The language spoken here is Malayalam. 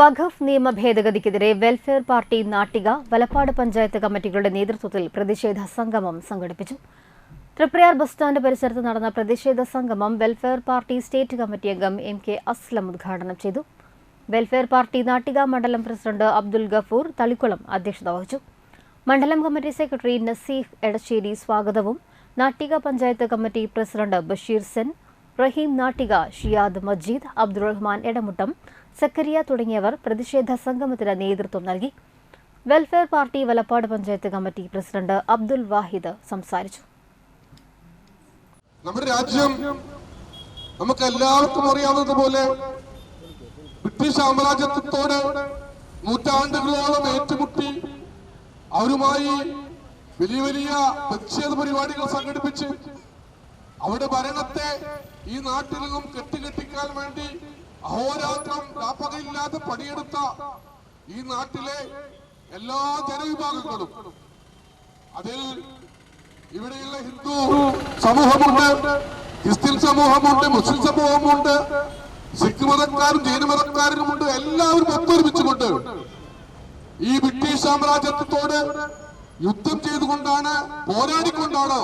വഖഫ് നിയമ ഭേദഗതിക്കെതിരെ വെൽഫെയർ പാർട്ടി നാട്ടിക വലപ്പാട് പഞ്ചായത്ത് കമ്മിറ്റികളുടെ നേതൃത്വത്തിൽ പ്രതിഷേധ സംഗമം സംഘടിപ്പിച്ചു. തൃപ്രയാർ ബസ് സ്റ്റാൻഡ് പരിസരത്ത് നടന്ന പ്രതിഷേധ സംഗമം വെൽഫെയർ പാർട്ടി സ്റ്റേറ്റ് കമ്മിറ്റി അംഗം എം കെ അസ്ലം ഉദ്ഘാടനം ചെയ്തു. വെൽഫെയർ പാർട്ടി നാട്ടിക മണ്ഡലം പ്രസിഡന്റ് അബ്ദുൽ ഗഫൂർ തളിക്കുളം അധ്യക്ഷത വഹിച്ചു. മണ്ഡലം കമ്മിറ്റി സെക്രട്ടറി നസീഫ് എടശ്ശേരി സ്വാഗതവും നാട്ടിക പഞ്ചായത്ത് കമ്മിറ്റി പ്രസിഡന്റ് ബഷീർ സെൻ റഹീം നാട്ടിക ഷിയാദ് മജീദ് അബ്ദുറഹ്മാൻ എടമുട്ടം സക്കരിയ തുടങ്ങിയവർ പ്രതിഷേധ സംഗമത്തിന് നേതൃത്വം നൽകി. Welfare party Valappad panchayat committee president Abdul Wahid സംസാരിച്ചു. നമ്മുടെ രാജ്യം നമുക്ക് എല്ലാവർക്കും അറിയാവുന്നതുപോലെ ബ്രിട്ടീഷ് സാമ്രാജ്യത്വത്തോട് നൂറ്റാണ്ടുകളോളം ഏറ്റുമുട്ടി അവരുമായി വലിയ വലിയ പ്രതിഷേധ പരിപാടികൾ സംഘടിപ്പിച്ച് അവരുടെ ഭരണത്തെ ഈ നാട്ടിൽ നിന്നും കെട്ടുകെട്ടിക്കാൻ വേണ്ടി അഹോരാത്രം രാപ്പകയില്ലാതെ പണിയെടുത്ത ഈ നാട്ടിലെ എല്ലാ ജനവിഭാഗങ്ങളും അതിൽ ഇവിടെയുള്ള ഹിന്ദു സമൂഹമുണ്ട് ക്രിസ്ത്യൻ സമൂഹമുണ്ട് മുസ്ലിം സമൂഹമുണ്ട് സിഖ് മതക്കാരും ജൈന മതക്കാരുമുണ്ട് എല്ലാവരും ഒത്തൊരുമിച്ചുകൊണ്ട് ഈ ബ്രിട്ടീഷ് സാമ്രാജ്യത്വത്തോട് യുദ്ധം ചെയ്തുകൊണ്ടാണ് പോരാടിക്കൊണ്ടാണ്